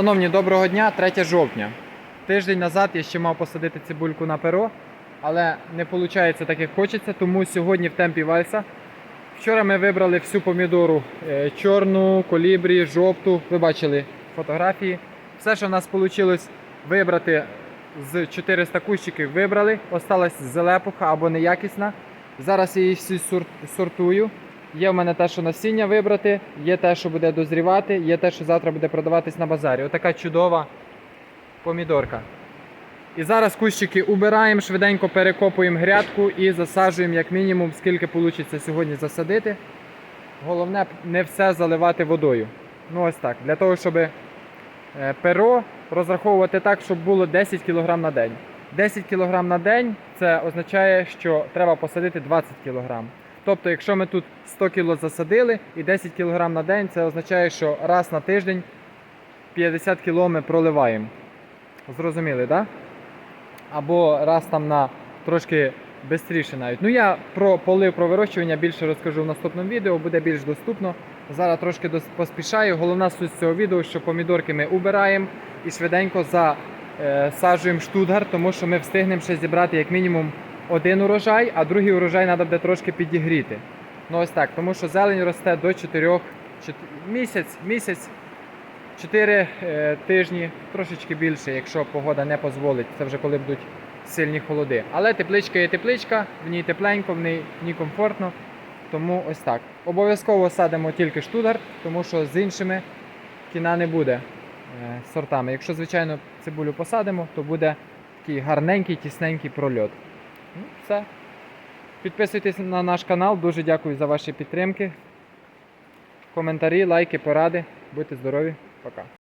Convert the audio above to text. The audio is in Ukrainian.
Шановні, доброго дня, 3 жовтня. Тиждень назад я ще мав посадити цибульку на перо, але не виходить так, як хочеться, тому сьогодні в темпі вальса. Вчора ми вибрали всю помідору е, чорну, колібрі, жовту. Ви бачили фотографії. Все, що в нас вийшло вибрати з 400 кущиків, вибрали. Осталась зелепуха або неякісна. Зараз я її всі сортую. Є в мене те, що насіння вибрати, є те, що буде дозрівати, є те, що завтра буде продаватись на базарі. Отака чудова помідорка. І зараз кущики убираємо, швиденько перекопуємо грядку і засаджуємо як мінімум, скільки вийде сьогодні засадити. Головне не все заливати водою. Ну ось так. Для того, щоб е, перо розраховувати так, щоб було 10 кг на день. 10 кг на день це означає, що треба посадити 20 кг. Тобто, якщо ми тут 100 кг засадили і 10 кг на день, це означає, що раз на тиждень 50 кг ми проливаємо. Зрозуміли, так? Да? Або раз там на трошки швидше навіть. Ну я про полив про вирощування більше розкажу в наступному відео, буде більш доступно. Зараз трошки поспішаю. Головна суть цього відео, що помідорки ми убираємо і швиденько засаджуємо штутгар, тому що ми встигнемо ще зібрати як мінімум один урожай, а другий урожай треба буде трошки підігріти. Ну ось так, тому що зелень росте до 4 місяць, місяць 4 е, тижні, трошечки більше, якщо погода не дозволить. Це вже коли будуть сильні холоди. Але тепличка є тепличка, в ній тепленько, в ній, в ній комфортно. Тому ось так. Обов'язково садимо тільки штудар, тому що з іншими кіна не буде е, сортами. Якщо, звичайно, цибулю посадимо, то буде такий гарненький, тісненький прольот. Ну, все. Підписуйтесь на наш канал. Дуже дякую за ваші підтримки. Коментарі, лайки, поради. Будьте здорові. Пока.